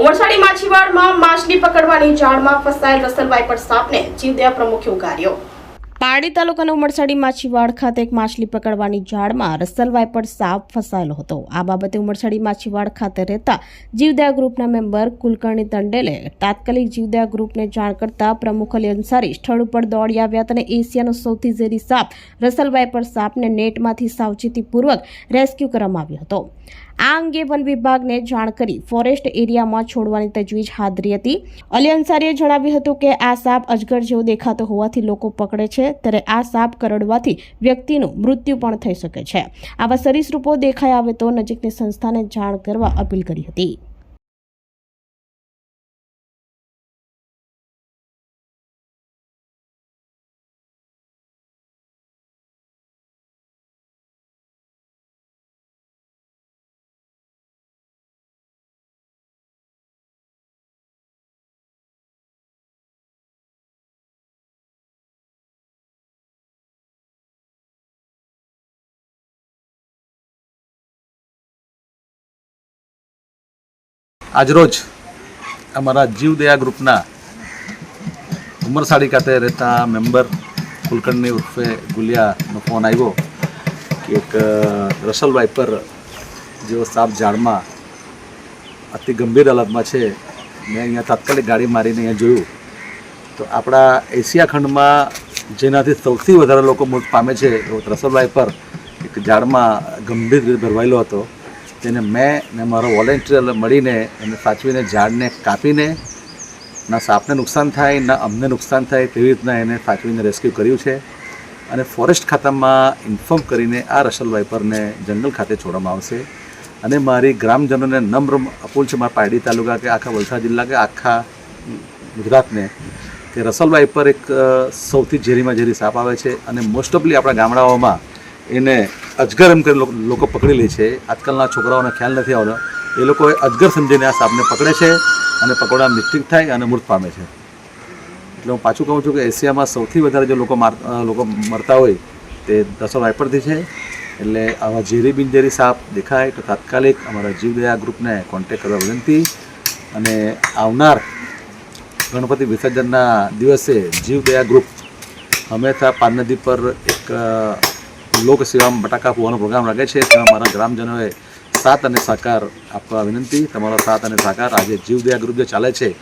ઉમરસાડી માછીવાડમાં માછલી પકડવાની જાળમાં ફસાયેલ રસલભાઈ પર સાપને જીવદયા પ્રમુખે ઉગાર્યો. પારડી તાલુકાના ઉમરસાડી માછીવાડ ખાતે એક માછલી પકડવાની જાળમાં રસલવાઈ પર સાપ ફસાયેલો હતો. આ બાબતે ઉમરસાડી માછીવાડ ખાતે રહેતા જીવદયા ગ્રુપના મેમ્બર કુલકર્ણી તંડેલે તાત્કાલિક જીવદયા ગ્રુપને જાણ કરતા પ્રમુખ અલી અંસારી સ્થળ ઉપર દોડી આવ્યા અને એશિયાનો સૌથી ઝેરી સાપ રસલવાઈ પર સાપને નેટમાંથી સાવચેતીપૂર્વક રેસ્ક્યુ કરવામાં આવ્યો હતો. આ અંગે વન વિભાગને જાણ કરી ફોરેસ્ટ એરિયામાં છોડવાની તજવીજ હાજરી હતી. અલી અંસારીએ જણાવ્યું હતું કે આ સાપ અજગર જેવો દેખાતો હોવાથી લોકો પકડે છે. ત્યારે આ સાપ કરડવાથી વ્યક્તિનું મૃત્યુ પણ થઈ શકે છે. આવા સરીસૃપો દેખાઈ આવે તો નજીકની સંસ્થાને જાણ કરવા અપીલ કરી હતી. આજરોજ અમારા જીવદયા ગ્રુપના ઉમરસાડી ખાતે રહેતા મેમ્બર કુલકર્ણી ઉર્ફે ગુલિયાનો ફોન આવ્યો કે એક રસલભાઈ પર જેઓ સાપ ઝાડમાં અતિ ગંભીર હાલતમાં છે, મેં અહીંયા તાત્કાલિક ગાડી મારીને અહીંયા જોયું. તો આપણા એશિયા ખંડમાં જેનાથી સૌથી વધારે લોકો મૃત પામે છે એવો રસલભાઈ પર એક ઝાડમાં ગંભીર રીતે ભરવાયેલો હતો. તેને મેં ને મારો વોલેન્ટિયર મળીને એને સાચવીને, ઝાડને કાપીને, ના સાપને નુકસાન થાય, ના અમને નુકસાન થાય તેવી રીતના એને સાચવીને રેસ્ક્યુ કર્યું છે. અને ફોરેસ્ટ ખાતામાં ઇન્ફોર્મ કરીને આ રસલ વાઇપરને જંગલ ખાતે છોડવામાં આવશે. અને મારી ગ્રામજનોને નમ્ર અપીલ છે મારા પારડી તાલુકા કે આખા વલસાડ જિલ્લા કે આખા ગુજરાતને કે રસલ વાઇપર એક સૌથી ઝેરીમાં ઝેરી સાપ આવે છે. અને મોસ્ટ ઓફલી આપણા ગામડાઓમાં એને અજગર એમ કરીને લોકો- પકડી લે છે. આજકાલના છોકરાઓને ખ્યાલ નથી આવતો. એ લોકોએ અજગર સમજીને આ સાપને પકડે છે અને પકોડા મિસ્ટેક થાય અને મૃત પામે છે. એટલે હું પાછું કહું છું કે એશિયામાં સૌથી વધારે જે લોકો માર લોકો મરતા હોય તે દસો વાઇપરથી છે. એટલે આવા ઝેરી બિનઝેરી સાપ દેખાય તો તાત્કાલિક અમારા જીવદયા ગ્રુપને કોન્ટેક કરવા વિનંતી. અને આવનાર ગણપતિ વિસર્જનના દિવસે જીવદયા ગ્રુપ હંમેશા પાર નદી પર એક અ, લોક સેવામાં બટાકા ફૂવાનો પ્રોગ્રામ રાખે છે. તેમાં મારા ગ્રામજનોએ સાથ અને સહકાર આપવા વિનંતી. તમારો સાથ અને સહકાર આજે જીવદયા ગ્રુપ જે ચાલે છે.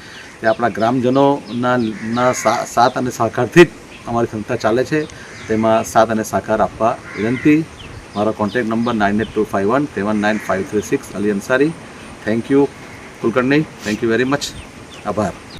તે આપણા ગ્રામજનોના ના સાથ અને સહકારથી જ અમારી સંસ્થા ચાલે છે. તેમાં સાથ અને સહકાર આપવા વિનંતી. મારો contact number nine eight two five one seven nine five three six Ali Ansari. Thank you Kulkarni. Thank you very much. આભાર.